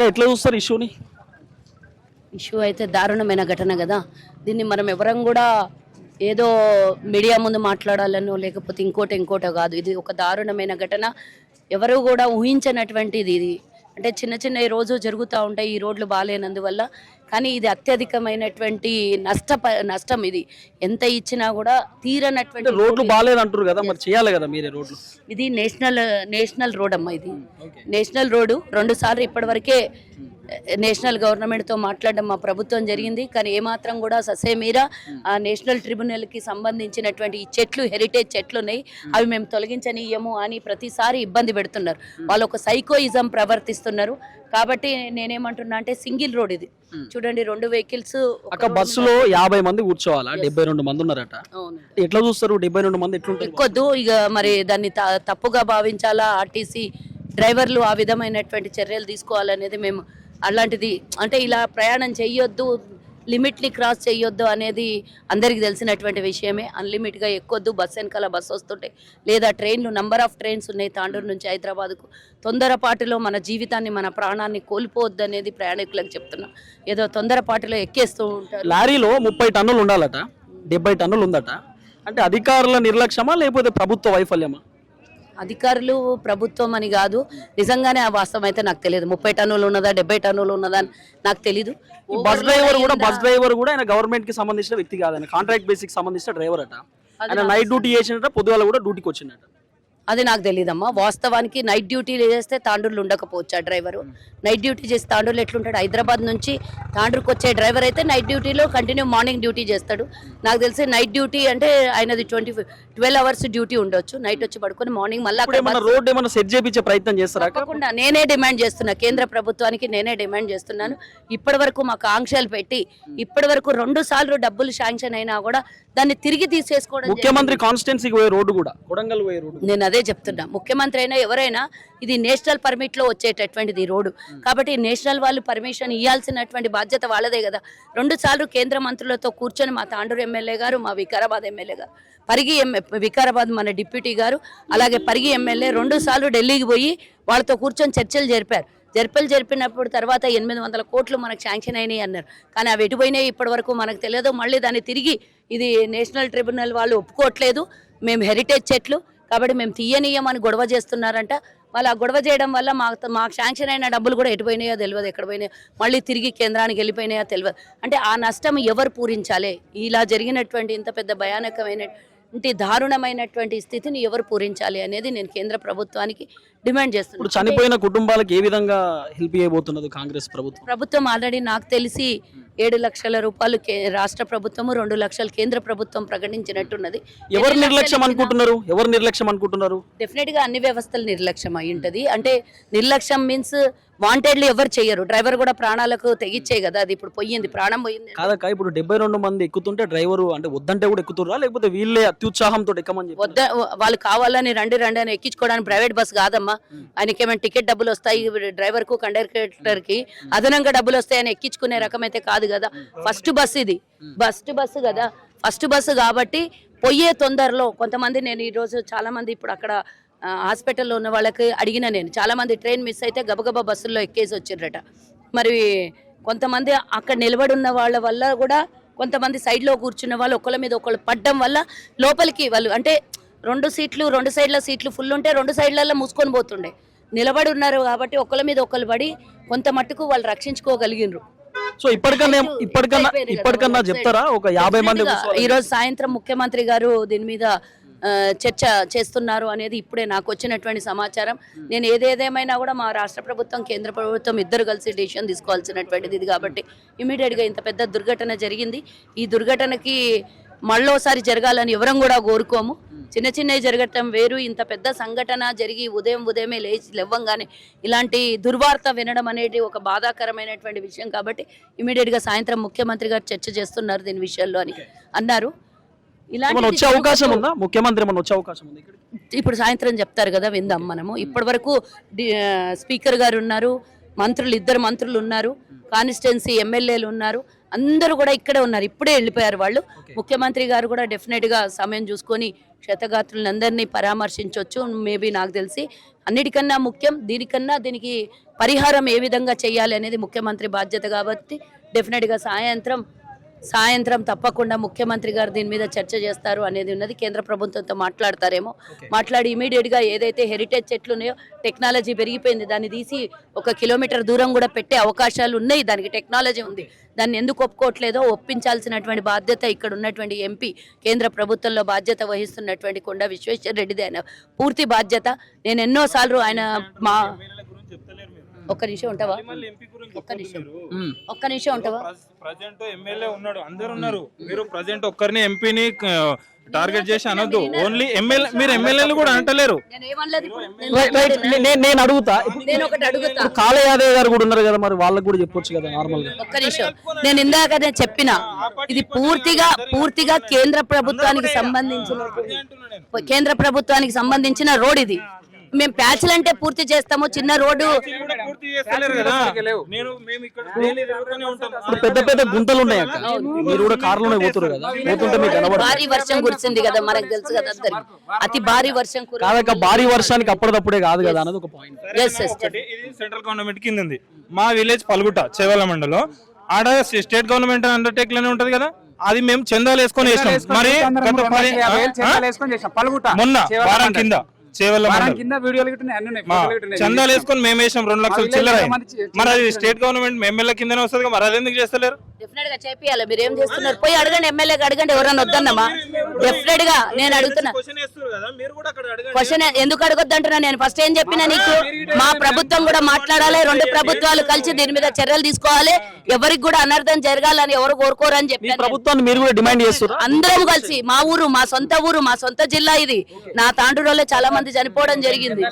అక్క ఎట్లా చూస్తారు ఇష్యూని? ఇష్యూ అయితే దారుణమైన ఘటన కదా. దీన్ని మనం ఎవరం కూడా ఏదో మీడియా ముందు మాట్లాడాలనో లేకపోతే ఇంకోటి ఇంకోటో కాదు. ఇది ఒక దారుణమైన ఘటన. ఎవరు కూడా ఊహించనటువంటిది ఇది. అంటే చిన్న చిన్న ఈ రోజు జరుగుతూ ఉంటాయి ఈ రోడ్లు బాగాలేనందువల్ల కానీ ఇది అత్యధికమైనటువంటి నష్ట నష్టం ఇది. ఎంత ఇచ్చినా కూడా తీరనటువంటి రోడ్లు బాగాలేదు అంటారు కదా మరి చేయాలి కదా మీరే రోడ్లు? ఇది నేషనల్ నేషనల్ రోడ్ అమ్మా ఇది. నేషనల్ రోడ్డు రెండు సార్లు ఇప్పటివరకే నేషనల్ గవర్నమెంట్తో మాట్లాడడం మా ప్రభుత్వం జరిగింది. కానీ ఏమాత్రం కూడా ససేమీరా ఆ నేషనల్ ట్రిబ్యునల్కి సంబంధించినటువంటి ఈ చెట్లు హెరిటేజ్ చెట్లు ఉన్నాయి అవి మేము తొలగించనీయము అని ప్రతిసారి ఇబ్బంది పెడుతున్నారు. వాళ్ళు ఒక సైకోయిజం ప్రవర్తిస్తున్నారు. కాబట్టి నేనేమంటున్నా అంటే సింగిల్ రోడ్ ఇది. చూడండి రెండు వెహికల్స్ అక్క బస్సులో యాభై మంది కూర్చోవాలా? డెబ్బై రెండు మంది ఉన్నారట. ఎట్లా చూస్తారు? డెబ్బై రెండు మంది ఎట్లుంటారు? ఎక్కొద్దు ఇక మరి దాన్ని తప్పుగా భావించాలా? ఆర్టీసీ డ్రైవర్లు ఆ విధమైనటువంటి చర్యలు తీసుకోవాలనేది మేము అలాంటిది అంటే ఇలా ప్రయాణం చేయొద్దు లిమిట్ని క్రాస్ చేయొద్దు అనేది అందరికీ తెలిసినటువంటి విషయమే. అన్లిమిట్గా ఎక్కొద్దు బస్ వెనకాల బస్సు వస్తుంటాయి లేదా ట్రైన్లు నంబర్ ఆఫ్ ట్రైన్స్ ఉన్నాయి తాండూరు నుంచి హైదరాబాద్కు. తొందరపాటులో మన జీవితాన్ని మన ప్రాణాన్ని కోల్పోవద్దు అనేది ప్రయాణికులకు చెప్తున్నా. ఏదో తొందరపాటులో ఎక్కేస్తూ ఉంటారు. లారీలో ముప్పై టన్నులు ఉండాలట డెబ్బై టన్నులు ఉందట. అంటే అధికారుల నిర్లక్ష్యమా లేకపోతే ప్రభుత్వ వైఫల్యమా? అధికారులు ప్రభుత్వం అని కాదు నిజంగానే ఆ వాస్తవం అయితే నాకు తెలియదు. ముప్పై టన్నులు ఉన్నదా డెబ్బై టన్నులు ఉన్నదా అని నాకు తెలీదు. ఈ బస్ డ్రైవర్ కూడా బస్ డ్రైవర్ కూడా ఆయన గవర్నమెంట్కి సంబంధించిన వ్యక్తి కాదు ఆయన కాంట్రాక్ట్ బేసిక్ సంబంధించిన డ్రైవర్ అట. ఆయన నైట్ డ్యూటీ చేసినట పొద్దుగాల కూడా డ్యూటీకి వచ్చిందట అది నాకు తెలియదమ్మా వాస్తవానికి నైట్ డ్యూటీ చేస్తే తాండూరులో ఉండకపోవచ్చు ఆ డ్రైవరు నైట్ డ్యూటీ చేసి తాండూరులో ఎట్లుంటాడు? హైదరాబాద్ నుంచి తాండూరుకు వచ్చే డ్రైవర్ అయితే నైట్ డ్యూటీలో కంటిన్యూ మార్నింగ్ డ్యూటీ చేస్తాడు. నాకు తెలిసి నైట్ డ్యూటీ అంటే ఆయనది ట్వంటీ ట్వెల్వ్ అవర్స్ డ్యూటీ ఉండొచ్చు. నైట్ వచ్చి పడుకొని మార్నింగ్ మళ్ళీ రోడ్ ఏమన్నా సెట్ చేపించే ప్రయత్నం చేస్తారా? తప్పకుండా. నేనే డిమాండ్ చేస్తున్నా. కేంద్ర ప్రభుత్వానికి నేనే డిమాండ్ చేస్తున్నాను. ఇప్పటి వరకు మాకు ఆంక్షలు పెట్టి ఇప్పటి వరకు రెండు సార్లు డబ్బులు శాంక్షన్ అయినా కూడా దాన్ని తిరిగి తీసేసుకోవడం ముఖ్యమంత్రి కాన్స్టిట్యున్సీకి పోయే రోడ్డు కూడా. కొడంగల్ పోయే రోడ్డు. నేను అదే చెప్తున్నా. ముఖ్యమంత్రి అయినా ఎవరైనా ఇది నేషనల్ పర్మిట్లో వచ్చేటటువంటిది రోడ్డు. కాబట్టి నేషనల్ వాళ్ళు పర్మిషన్ ఇవ్వాల్సినటువంటి బాధ్యత వాళ్ళదే కదా. రెండు సార్లు కేంద్ర మంత్రులతో కూర్చొని మా తాండూరు ఎమ్మెల్యే గారు మా వికారాబాద్ ఎమ్మెల్యే గారు పరిగి ఎమ్మె వికారాబాద్ మన డిప్యూటీ గారు అలాగే పరిగి ఎమ్మెల్యే రెండు సార్లు ఢిల్లీకి పోయి వాళ్ళతో కూర్చొని చర్చలు జరిపారు. జర్పలు జరిపినప్పుడు తర్వాత ఎనిమిది వందల కోట్లు మనకు శాంక్షన్ అయినాయి అన్నారు. కానీ అవి ఎటుపోయినాయి ఇప్పటి వరకు మనకు తెలియదు. మళ్ళీ దాన్ని తిరిగి ఇది నేషనల్ ట్రిబ్యునల్ వాళ్ళు ఒప్పుకోవట్లేదు. మేము హెరిటేజ్ చెట్లు కాబట్టి మేము తీయనీయమని గొడవ చేస్తున్నారంట. వాళ్ళు ఆ గొడవ చేయడం వల్ల మాకు మాకు శాంక్షన్ అయిన డబ్బులు కూడా ఎటు పోయినాయో తెలియదు ఎక్కడ పోయినాయో. మళ్ళీ తిరిగి కేంద్రానికి వెళ్ళిపోయినాయో తెలియదు అంటే ఆ నష్టం ఎవరు పూరించాలి? ఇలా జరిగినటువంటి ఇంత పెద్ద భయానకమైనటువంటి దారుణమైనటువంటి స్థితిని ఎవరు పూరించాలి అనేది నేను కేంద్ర ప్రభుత్వానికి డిమాండ్ ఇప్పుడు చేస్తున్నాను చనిపోయిన కుటుంబాలకు ఏ విధంగా హెల్ప్ చేయబోతున్నది కాంగ్రెస్ ప్రభుత్వం? ప్రభుత్వం ఆల్రెడీ నాకు తెలిసి ఏడు లక్షల రూపాయలు కే- రాష్ట్ర ప్రభుత్వము రెండు లక్షలు కేంద్ర ప్రభుత్వం ప్రకటించినట్టున్నది. ఎవరు నిర్లక్ష్యం అనుకుంటున్నారు? ఎవరు నిర్లక్ష్యం అనుకుంటున్నారు? డెఫినెట్గా అన్ని వ్యవస్థలు నిర్లక్ష్యం అయి ఉంటది అంటే నిర్లక్ష్యం మీన్స్ వాంటెడ్లీ ఎవరు చెయ్యరు. డ్రైవర్ కూడా ప్రాణాలకు తెగిచ్చే కదా అది ఇప్పుడు పోయింది ప్రాణం పోయింది. కాదక్క ఇప్పుడు డెబ్బై రెండు మంది ఎక్కుతుంటే డ్రైవరు అంటే వద్దంటే కూడా ఎక్కుతుర్రా లేకపోతే వీళ్ళే అత్యుత్సాహంతో ఎక్కమని వద్ద వాళ్ళు కావాలని రండి రండి అని ఎక్కించుకోవడానికి ప్రైవేట్ బస్ కాదమ్మా. ఆయనకి ఏమైనా టికెట్ డబ్బులు వస్తాయి? డ్రైవర్కు కండక్టర్కి అదనంగా డబ్బులు వస్తాయని ఎక్కించుకునే రకం అయితే కాదు. కదా ఫస్ట్ బస్ ఇది. ఫస్ట్ బస్సు కదా. ఫస్ట్ బస్సు కాబట్టి పోయే తొందరలో కొంతమంది నేను ఈ రోజు చాలా మంది ఇప్పుడు అక్కడ హాస్పిటల్లో ఉన్న వాళ్ళకి అడిగిన నేను. చాలా మంది ట్రైన్ మిస్ అయితే గబగబా బస్సుల్లో ఎక్కేసి వచ్చిర్రట. మరి కొంతమంది అక్కడ నిలబడి ఉన్న వాళ్ళ వల్ల కూడా కొంతమంది side లో కూర్చున్న వాళ్ళు ఒకళ్ళ మీద ఒకళ్ళు పడ్డం వల్ల లోపలికి వాళ్ళు అంటే రెండు సీట్లు రెండు సైడ్ల సీట్లు ఫుల్ ఉంటే రెండు సైడ్లలో మూసుకొని పోతుండే. నిలబడి ఉన్నారు కాబట్టి ఒకళ్ళ మీద ఒకళ్ళు పడి కొంత మట్టుకు వాళ్ళు రక్షించుకోగలిగినరు. సో ఇప్పటికన్నా ఇప్పటికన్నా ఇప్పటికన్నా. చెప్తారా? ఒక యాభై మంది Definitely గా ఈ రోజు సాయంత్రం ముఖ్యమంత్రి గారు దీని మీద చర్చ చేస్తున్నారు అనేది ఇప్పుడే నాకు వచ్చినటువంటి సమాచారం. నేను ఏదేదేమైనా కూడా మా రాష్ట్ర ప్రభుత్వం కేంద్ర ప్రభుత్వం ఇద్దరు కలిసి డిసిషన్ తీసుకోవాల్సినటువంటిది ఇది కాబట్టి ఇమీడియట్గా ఇంత పెద్ద దుర్ఘటన జరిగింది. ఈ దుర్ఘటనకి మళ్ళోసారి జరగాలని ఎవరం కూడా కోరుకోము. చిన్న చిన్నవి జరగటం వేరు ఇంత పెద్ద సంఘటన జరిగి ఉదయం ఉదయమే లేచి లేవ్వంగానే ఇలాంటి దుర్వార్త వినడం అనేది ఒక బాధాకరమైనటువంటి విషయం కాబట్టి ఇమీడియట్గా సాయంత్రం ముఖ్యమంత్రి గారు చర్చ చేస్తున్నారు దీని విషయంలో అని అన్నారు. వచ్చే అవకాశం ఉందా? ముఖ్యమంత్రి వచ్చే అవకాశం ఉంది ఇప్పుడు సాయంత్రం చెప్తారు కదా విందాం మనము. ఇప్పటి వరకు స్పీకర్ గారు ఉన్నారు మంత్రులు ఇద్దరు మంత్రులు ఉన్నారు కాన్స్టిట్యున్సీ ఎమ్మెల్యేలు ఉన్నారు. అందరూ కూడా ఇక్కడే ఉన్నారు ఇప్పుడే వెళ్ళిపోయారు వాళ్ళు. ముఖ్యమంత్రి గారు కూడా డెఫినెట్గా సమయం చూసుకొని క్షతగాత్రులందరినీ పరామర్శించవచ్చు మేబీ నాకు తెలిసి. అన్నిటికన్నా ముఖ్యం దీనికన్నా దీనికి పరిహారం ఏ విధంగా చేయాలి అనేది ముఖ్యమంత్రి బాధ్యత కాబట్టి డెఫినెట్గా సాయంత్రం సాయంత్రం తప్పకుండా ముఖ్యమంత్రి గారు దీని మీద చర్చ చేస్తారు అనేది ఉన్నది. కేంద్ర ప్రభుత్వంతో మాట్లాడతారేమో. మాట్లాడి ఇమీడియట్గా ఏదైతే హెరిటేజ్ చెట్లు ఉన్నాయో టెక్నాలజీ పెరిగిపోయింది. దాన్ని తీసి ఒక కిలోమీటర్ దూరం కూడా పెట్టే అవకాశాలు ఉన్నాయి. దానికి టెక్నాలజీ ఉంది. దాన్ని ఎందుకు ఒప్పుకోవట్లేదో ఒప్పించాల్సినటువంటి బాధ్యత ఇక్కడ ఉన్నటువంటి ఎంపీ కేంద్ర ప్రభుత్వంలో బాధ్యత వహిస్తున్నటువంటి కొండ విశ్వేశ్వర రెడ్డిది ఆయన పూర్తి బాధ్యత. నేను ఎన్నోసార్లు ఆయన మా ఒక్క నిమిషం ఉంటావా? ఒక్క నిమిషం. ఒక్క నిమిషం ఉంటావా? ప్రజెంట్ ఎమ్మెల్యే ఉన్నాడు. అందరు ఉన్నారు. మీరు ప్రజెంట్ ఒక్కరిని ఎంపీని టార్గెట్ చేసి అనొద్దు. ఓన్లీ ఎమ్మెల్యే మీరు ఎమ్మెల్యేలు కూడా అంటలేరు. నేను. నేను నేను అడుగుతా నేను ఒకటి అడుగుతా. కాళ యాదవ్ గారు కూడా ఉన్నారు కదా మరి వాళ్ళకి కూడా చెప్పొచ్చు కదా నార్మల్గా. ఒక్క నిమిషం. నేను ఇందాకనే చెప్పిన ఇది పూర్తిగా పూర్తిగా కేంద్ర ప్రభుత్వానికి సంబంధించిన కేంద్ర ప్రభుత్వానికి సంబంధించిన రోడ్ ఇది. మేము ప్యాచ్లు అంటే పూర్తి చేస్తాము చిన్న రోడ్డు. కూడా పూర్తి చేస్తలేరు కదా నేను మేము ఇక్కడ daily తిరుగుతూనే ఉంటాం. ఇప్పుడు పెద్ద పెద్ద గుంతలు ఉన్నాయి మీరు కూడా కారులోనే పోతున్నారు కదా. పోతుంటే మీకు కనబడుతుంది భారీ వర్షం కురిసింది కదా మనకు తెలుసు కదా అందరికి. అతి భారీ వర్షం భారీ వర్షానికి అప్పటిదప్పుడే కాదు కదా అన్నది ఒక పాయింట్ ఇది సెంట్రల్ గవర్నమెంట్ కింద ఉంది మా విలేజ్ పల్గుట చేవల మండలం. ఆడ స్టేట్ గవర్నమెంట్ అండర్టేక్లోనే ఉంటది కదా? అది మేము చందాలు వేసుకొని వేసినాం మరి? మొన్న వారం కింద. చేవల మండలం. కింద వీడియోలు గిట్టున్నాయి అన్ని ఉన్నాయి మా ఫోటోలు గిట్టున్నాయి. చందాలు వేసుకొని మేము వేసాం రెండు లక్షలు చిల్లర మరి అది స్టేట్ గవర్నమెంట్ ఎమ్మెల్యే కిందనే వస్తుంది కదా, మరి అది ఎందుకు చేస్తలేరు? డెఫినెట్గా చేపియాలి మీరు ఏం చేస్తున్నారు? పోయి అడగండి ఎమ్మెల్యేకి అడగండి ఎవరన్నా వద్దన్నమా? డెఫినెట్గా నేను అడుగుతున్నా. క్వశ్చన్ వేస్తారు కదా మీరు కూడా అక్కడ అడగండి. క్వశ్చన్ ఎందుకు అడగొద్దంటున్నా నేను? ఫస్ట్ ఏం చెప్పినా నీకు? మా ప్రభుత్వం కూడా మాట్లాడాలి రెండు ప్రభుత్వాలు కలిసి దీని మీద చర్యలు తీసుకోవాలి. ఎవరికి కూడా అనర్థం జరగాలని ఎవరు కోరుకోరని చెప్పి ప్రభుత్వాన్ని మీరు కూడా డిమాండ్ చేస్తున్నారు అందరం కలిసి మా ఊరు మా సొంత ఊరు మా సొంత జిల్లా ఇది. నా తాండూరులో చాలా మంది చనిపోవడం జరిగింది.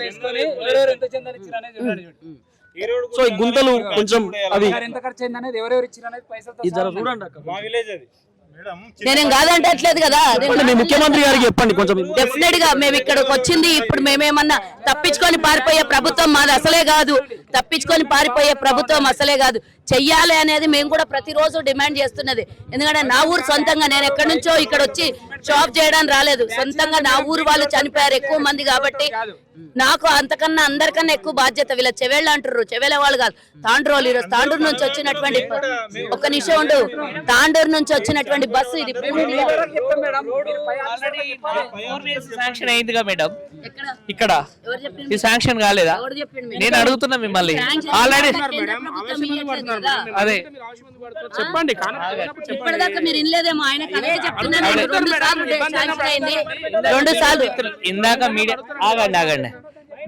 సో ఈ గుంతలు కొంచెం అవి మరి ఎంత ఖర్చు అయింది అనేది ఎవరెవరు ఇచ్చారు అనేది పైసలతో ఇది జర చూడండి అక్క. మా విలేజ్ అది. మేడం నేనేం కాదంటట్లేదు కదా. ముఖ్యమంత్రి గారికి చెప్పండి కొంచెం. డెఫినెట్గా మేము ఇక్కడికి వచ్చింది ఇప్పుడు మేమేమన్నా తప్పించుకొని పారిపోయే ప్రభుత్వం మాది అసలే కాదు. తప్పించుకొని పారిపోయే ప్రభుత్వం అసలే కాదు. చెయ్యాలి అనేది మేము కూడా ప్రతిరోజు డిమాండ్ చేస్తున్నది. ఎందుకంటే నా ఊరు సొంతంగా నేను ఎక్కడి నుంచో ఇక్కడ వచ్చి షాప్ చేయడానికి రాలేదు. సొంతంగా నా ఊరు వాళ్ళు చనిపోయారు. ఎక్కువ మంది కాబట్టి నాకు అంతకన్నా అందరికన్నా ఎక్కువ బాధ్యత వీళ్ళ చెవేళ్ళు అంటారు చెవేళ్ళ వాళ్ళు కాదు. తాండ్రోలు ఈరోజు తాండూరు నుంచి వచ్చినటువంటి ఒక్క నిమిషం ఉండు. తాండూరు నుంచి వచ్చినటువంటి బస్సు ఇది. శాంక్షన్ అయిందిగా మేడం. ఇక్కడ? ఈ శాంక్షన్ కాలేదా? నేను అడుగుతున్నా మిమ్మల్ని. ఆల్రెడీ. అదే. చెప్పండి ఇప్పటిదాకా మీరు ఇనలేదేమో ఆయన అదే చెప్తున్నాను నేను. రెండు సార్లు రెండు సార్లు ఇందాక మీడియా ఆగండి ఆగండి.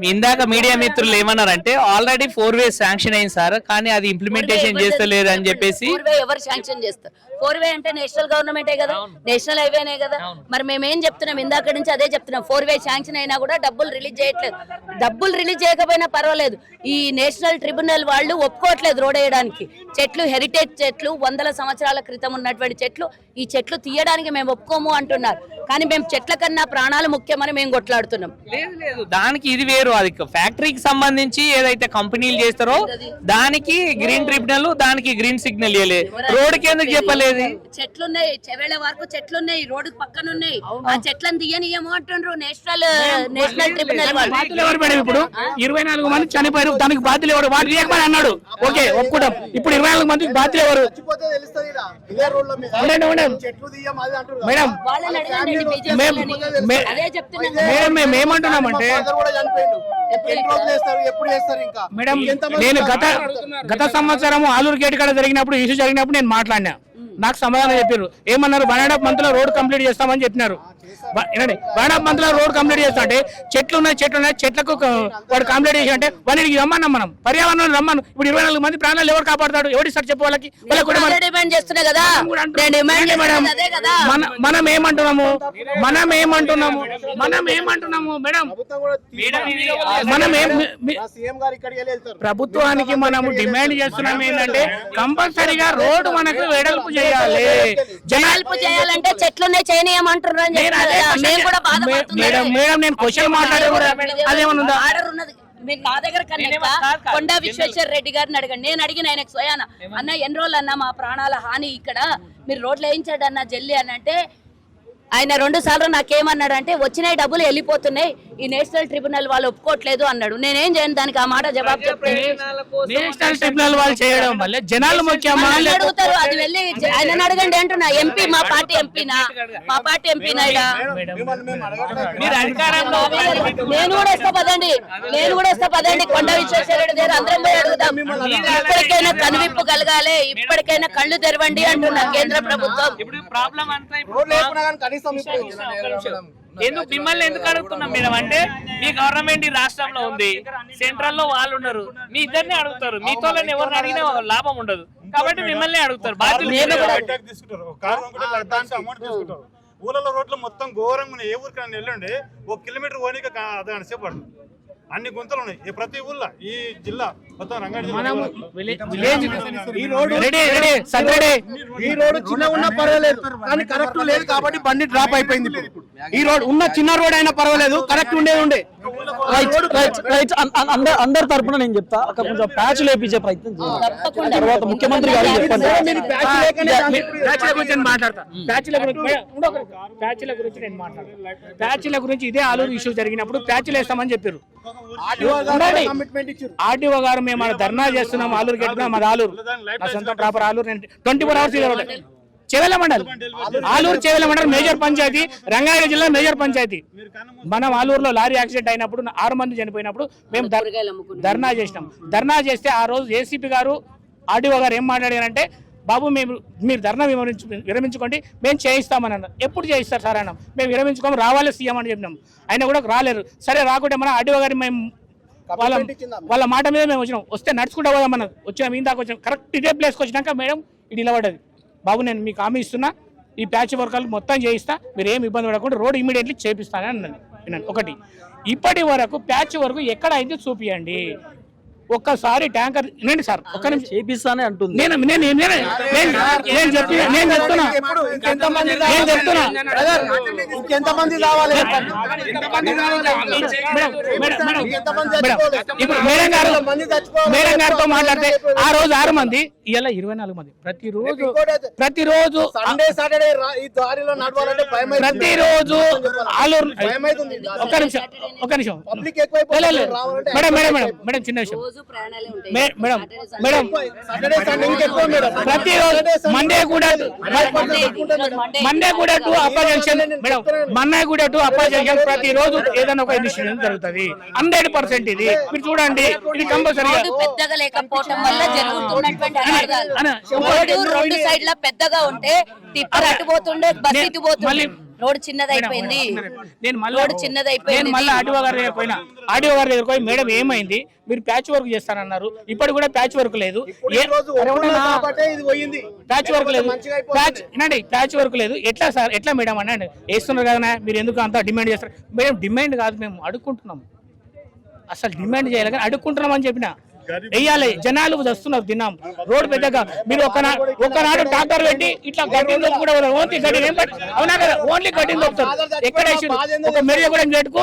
ఇందాక మీడియా మిత్రులు ఏమన్నారంటే ఆల్రెడీ ఫోర్ వేస్ శాంక్షన్ అయింది సార్ కానీ అది ఇంప్లిమెంటేషన్ చేస్తలేరు అని చెప్పేసి ఫోర్ వే ఎవరు శాంక్షన్ చేస్తారు? ఫోర్ వే అంటే నేషనల్ గవర్నమెంటే కదా? నేషనల్ హైవేనే కదా? మరి మేము ఏం చెప్తున్నాం? ఇందాక నుంచి అదే చెప్తున్నాం. ఫోర్ వే శాంక్షన్ అయినా కూడా డబ్బులు రిలీజ్ చేయట్లేదు. డబ్బులు రిలీజ్ చేయకపోయినా పర్వాలేదు. ఈ నేషనల్ ట్రిబ్యునల్ వాళ్ళు ఒప్పుకోవట్లేదు రోడ్ వేయడానికి. చెట్లు హెరిటేజ్ చెట్లు వందల సంవత్సరాల క్రితం ఉన్నటువంటి చెట్లు ఈ చెట్లు తీయడానికి మేము ఒప్పుకోము అంటున్నారు. కానీ మేము చెట్ల కన్నా ప్రాణాలు ముఖ్యమని మేము కొట్లాడుతున్నాం. లేదు లేదు. దానికి ఇది వేరు. అది ఫ్యాక్టరీకి సంబంధించి ఏదైతే కంపెనీలు చేస్తారో దానికి గ్రీన్ ట్రిబ్యునల్ దానికి గ్రీన్ సిగ్నల్ ఇవ్వలేదు రోడ్డుకి ఎందుకు చెప్పలేదు? చెట్లున్నాయి చెవేళ వరకు చెట్లున్నాయి రోడ్డు పక్కన ఉన్నాయి ఆ చెట్లను తీయనియము అంటుండ్రు నేషనల్ నేషనల్ ట్రిబ్యునల్ వాళ్ళు. బాధ్యులు ఎవరు మేడం ఇప్పుడు? ఇరవై నాలుగు మంది చనిపోయారు దానికి బాధ్యులు ఎవరు? వాడు చేయకమని అన్నాడు. ఓకే ఒప్పుకుంటాం. ఇప్పుడు ఇరవై నాలుగు మందికి బాధ్యులు ఎవరు? మేడం మేము ఏమంటున్నామంటే మేడం నేను గత గత సంవత్సరం ఆలూరు గేట్ కాడ జరిగినప్పుడు ఇష్యూ జరిగినప్పుడు నేను మాట్లాడినా. నాకు సమాధానం చెప్పారు ఏమన్నారు? వన్ అండ్ హాఫ్ మంత్లో రోడ్ కంప్లీట్ చేస్తామని చెప్పినారు. వన్ అండ్ హాఫ్ మంత్లో రోడ్ కంప్లీట్ చేస్తా అంటే చెట్లు ఉన్నాయి చెట్లు ఉన్నాయి చెట్లకు వాడు కంప్లీట్ చేసి అంటే వాడికి రమ్మన్నాం మనం. పర్యావరణం రమ్మను. ఇప్పుడు ఇరవై నాలుగు మంది ప్రాణాలు ఎవరు కాపాడతాడు? ఎవరు చెప్పు వాళ్ళకి? మన మనం ఏమంటున్నాము? మనం ఏమంటున్నాము? మనం ఏమంటున్నాము మేడం? మనం ప్రభుత్వానికి మనము డిమాండ్ చేస్తున్నాం ఏంటంటే కంపల్సరీగా రోడ్డు మనకు వెడల్పు చేయాలి. జనాలు హెల్ప్ చేయాలంటే చెట్లున్నాయి చేయనియమంటున్నారు మేము కూడా చే- మే- బాధపడుతున్నాం. మేడం మేడం నేను క్వశ్చన్ మాట్లాడే కూడా అదేమన్నా ఆర్డర్ ఉన్నది. మీరు నా దగ్గర కన్నా కొండా విశ్వేశ్వర రెడ్డి గారిని అడగండి. నేను అడిగిన ఆయనకు స్వయాన అన్న ఎన్ని రోజులు అన్న మా ప్రాణాల హాని ఇక్కడ? మీరు రోడ్లు వేయించాడు అన్న జల్లి అని అంటే ఆయన రెండు సార్లు నాకేమన్నాడు అంటే వచ్చినాయి డబ్బులు వెళ్ళిపోతున్నాయి. ఈ నేషనల్ ట్రిబ్యునల్ వాళ్ళు ఒప్పుకోవట్లేదు అన్నాడు. నేనేం చేయను? దానికి ఆ మాట జవాబు చెప్తే నేషనల్ ట్రిబ్యునల్ వాళ్ళు చేయడం వల్ల జనాలు ముఖ్యమా? నన్ను అడుగుతారు అది వెళ్ళి ఆయన అడగండి అంటున్నా. ఎంపీ మా పార్టీ ఎంపీనా మా పార్టీ ఎంపీనా అధికారంలో నేను కూడా వస్తా పదండి నేను కూడా వస్తా పదండి కొండ విశ్వేశ్వరుడి దగ్గర అందరం పోయి అడుగుదాం. ఇప్పటికైనా కనువిప్పు కలగాలి. ఇప్పటికైనా కళ్ళు తెరవండి అంటున్నా కేంద్ర ప్రభుత్వం. ఎందుకు? మిమ్మల్ని ఎందుకు అడుగుతున్నాం మేడం? అంటే మీ గవర్నమెంట్ ఈ రాష్ట్రంలో ఉంది. సెంట్రల్లో వాళ్ళు ఉన్నారు. మీ ఇద్దరిని అడుగుతారు. మీతో ఎవరిని అడిగినా లాభం ఉండదు. కాబట్టి మిమ్మల్ని అడుగుతారు. తీసుకుంటారు. ఊళ్ళలో రోడ్లు మొత్తం ఘోరంగా ఉన్నాయి. ఏ ఊరికైనా వెళ్ళండి. ఒక కిలోమీటర్ పోనీకి అర్ధ సేపు అన్ని గుంతలు ఉన్నాయి. ఈ ప్రతి ఊళ్ళో ఈ జిల్లా విలేజ్ ఈ రెడీ రెడీ చిన్న ఉన్నా పర్వాలేదు. కానీ కరెక్ట్ లేదు కాబట్టి బండి డ్రాప్ అయిపోయింది. ఈ రోడ్ ఉన్న చిన్న రోడ్ అయినా పర్వాలేదు. కరెక్ట్ ఉండేది ఉండే. రైట్ అందరి తరపున నేను చెప్తా. అక్కడ కొంచెం ప్యాచ్ లేపించే ప్రయత్నం. తర్వాత ముఖ్యమంత్రి ప్యాచ్ల గురించి నేను మాట్లాడతా. ప్యాచ్ల గురించి మేడం, ఉండొక నిమిషం. ప్యాచ్ల గురించి నేను మాట్లాడతా. ప్యాచ్ల గురించి ఇదే ఆలూరు ఇష్యూ జరిగినప్పుడు ప్యాచ్లు వేస్తామని చెప్పారు. ఆర్డీఓ గారు మేము ధర్నా చేస్తున్నాం ఆలూరు గెట్టుకున్నాం మాది ఆలూరు. నా సొంత ప్రాపర్ ఆలూరు నేను twenty four hours Chevella mandal. Aluru Chevella mandal major panchayat Rangareddy జిల్లా మేజర్ పంచాయతీ. మనం ఆలూరులో లారీ యాక్సిడెంట్ అయినప్పుడు ఆరు మంది చనిపోయినప్పుడు మేము. ధర్నా చేసినాం. ధర్నా చేస్తే ఆ రోజు ఏసీపీ గారు ఆర్డీఓ గారు ఏం మాట్లాడారంటే బాబు మేము మీరు ధర్నా వివరించు విరమించుకోండి మేము చేయిస్తామని అన్నారు. ఎప్పుడు చేయిస్తారు సార్? అన్నాం. మేము విరమించుకోము రావాలి సీఎం అని చెప్పినాం. ఆయన కూడా రాలేరు సరే రాకుంటే మన ఆర్డీఓ గారి మేము వాళ్ళ వాళ్ళ మాట మీద మేము వచ్చినాం. వస్తే నడుచుకుంటా పోదాం అన్నది. వచ్చినాం ఇందాక వచ్చినాం. కరెక్ట్ ఇదే ప్లేస్కి వచ్చినాక మేడం ఇది నిలబడ్డది. బాబు నేను మీకు హామీ ఇస్తున్నా. ఈ ప్యాచ్ వర్కాలు మొత్తం చేయిస్తా. మీరు ఏం ఇబ్బంది పడకుండా రోడ్ ఇమీడియట్లీ చేపిస్తానని అన్నది. ఒకటి. ఇప్పటి వరకు ప్యాచ్ వరకు ఎక్కడ అయింది చూపియండి. ఒక్కసారి ట్యాంకర్ వినండి సార్ ఒక్క నిమిషం చేపిస్తానే అంటుంది నేను నేను నేను నేను నేను చెప్పి నేను చెప్తున్నా నేను చెప్తున్నా కావాలి మేడం? ఇప్పుడు గారు. మేడం గారితో మాట్లాడితే ఆ రోజు ఆరు మంది ఇలా ఇరవై నాలుగు మంది ప్రతిరోజు ప్రతిరోజు సండే సాటర్డే ఈ దారిలో నడవాలంటే. ప్రతిరోజు ఆలూరు ఒక్క నిమిషం ఒక్క నిమిషం public madam madam madam madam చిన్న విషయం రోజు ప్రయాణాలే ఉంటాయి. మే- మేడం మేడం కూడా మండే కూడా to Appa junction madam Monday కూడా టు అప్ప జంక్షన్ ప్రతిరోజు ఏదైనా ఒక ఇన్సిడెంట్ జరుగుతుంది. హండ్రెడ్ పర్సెంట్ ఇది. మీరు చూడండి ఇది కంపల్సరీగా రోడ్డు పెద్దగా లేకపోవటం వల్ల జరుగుతున్నటువంటి అనర్థాలు అన్న, రోడ్డు రెండు సైడ్ల పెద్దగా ఉంటే టిప్పర్ అటు పోతుండే బస్ ఇటు పోతుండే. రోడ్ చిన్నదైపోయింది. నేను మళ్ళీ చిన్నదైపోయింది. నేను మళ్ళీ ఆడియో గారి దగ్గర పోయినా. ఆడియో గారి దగ్గర పోయి మేడం ఏమైంది? మీరు ప్యాచ్ వర్క్ చేస్తానన్నారు. ఇప్పుడు కూడా ప్యాచ్ వర్క్ లేదు. ఏ- ఈ రోజు ఒప్పుకున్నా కాబట్టే ఇది పోయింది. ప్యాచ్ వర్క్ లేదు. ప్యాచ్ వినండి ప్యాచ్ వర్క్ లేదు. ఎట్లా సార్ ఎట్లా మేడం అనండి వేస్తున్నారు కదా మీరు ఎందుకు అంత డిమాండ్ చేస్తారు? మేము డిమాండ్ కాదు మేము అడుక్కుంటున్నాం. అసలు డిమాండ్ చేయాలి కానీ అడుక్కుంటున్నాం అని చెప్పిన. వెయ్యాలి. జనాలు వస్తున్నారు తిన్నాం రోడ్ పెద్దగా మీరు ఒకనా ఒకనాడు ట్రాక్టర్ పెట్టి ఇట్లా గడ్డి కూడా ఓన్లీ గడ్డి ఏం అవునా కదా? ఓన్లీ గడ్డి దొరుకుతారు ఎక్కడ? ఒక మెరియగూడెం గేటుకు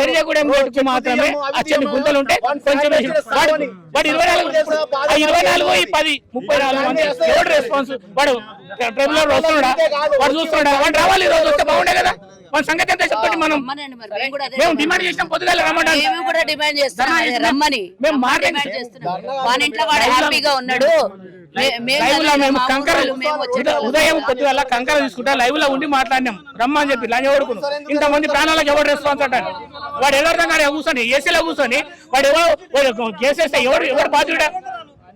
మెరియగూడెం గేటుకు మాత్రమే అచ్చని గుంతలు ఉంటే కొంచెం. వాడు ఇరవై నాలుగు ఇరవై నాలుగు ఈ పది ముప్పై నాలుగు మంది. ఎవడు రెస్పాన్స్ వాడు వస్తున్నాడా? వాడు చూస్తున్నాడా వాడు రావాలి ఈ రోజు వస్తే బాగుండే కదా? మన సంగతి ఎంత మనం? మేము డిమాండ్ చేసినాం మేము కూడా డిమాండ్ అదే రమ్మని. మేము మాట డిమాండ్ చేస్తున్నాం. వాని ఇంట్లో వాడు హ్యాపీగా ఉన్నాడు. లైవ్లో మేము కంకర ఉదయం పొద్దుగల కంకర తీసుకుంటా లైవ్లో ఉండి మాట్లాడినాం. రమ్మని చెప్పి లంచ ఓడుకును ఇంతమంది ప్రాణాలకు ఎవరు రెస్పాన్స్ అంటారు? వాడు ఎవరితో కాడ కూర్చొని ఏసీలో కూర్చొని వాడు ఎవరు కేసేస్తే ఎవరు ఎవరు బాధ్యుడా?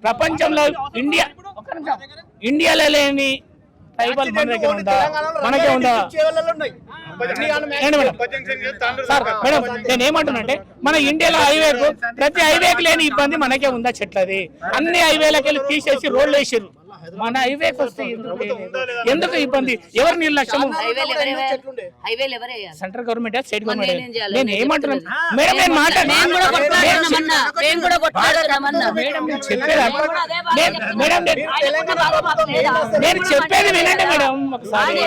ప్రపంచంలో ఇండియా ఒక్క నిమిషం. ఇండియాలో లేని ట్రైబల్ మన దగ్గర ఉందా? మనకే ఉందా? సార్ మేడం నేను ఏమంటున్నానంటే మన ఇండియాలో హైవేకు ప్రతి హైవేకి లేని ఇబ్బంది మనకే ఉందా చెట్లది? అన్ని హైవేలకి వెళ్ళి తీసేసి రోడ్లు వేసారు మన హైవేకి వస్తే ఎందుకు? ఎందుకు ఇబ్బంది? ఎవరు ఎవరే సెంట్రల్ గవర్నమెంట్? State government? నేను ఏమంటున్నాను మేడం నేను మేడం నేను చెప్పేది అర్థం- నేను- మేడం నేను- నేను చెప్పేది వినండి మేడం ఒకసారి.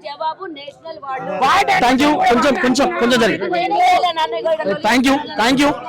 జవాబు నేషనల్ వాళ్ళు. థ్యాంక్ యూ కొంచెం కొంచెం కొంచెం థ్యాంక్ యూ థ్యాంక్ యూ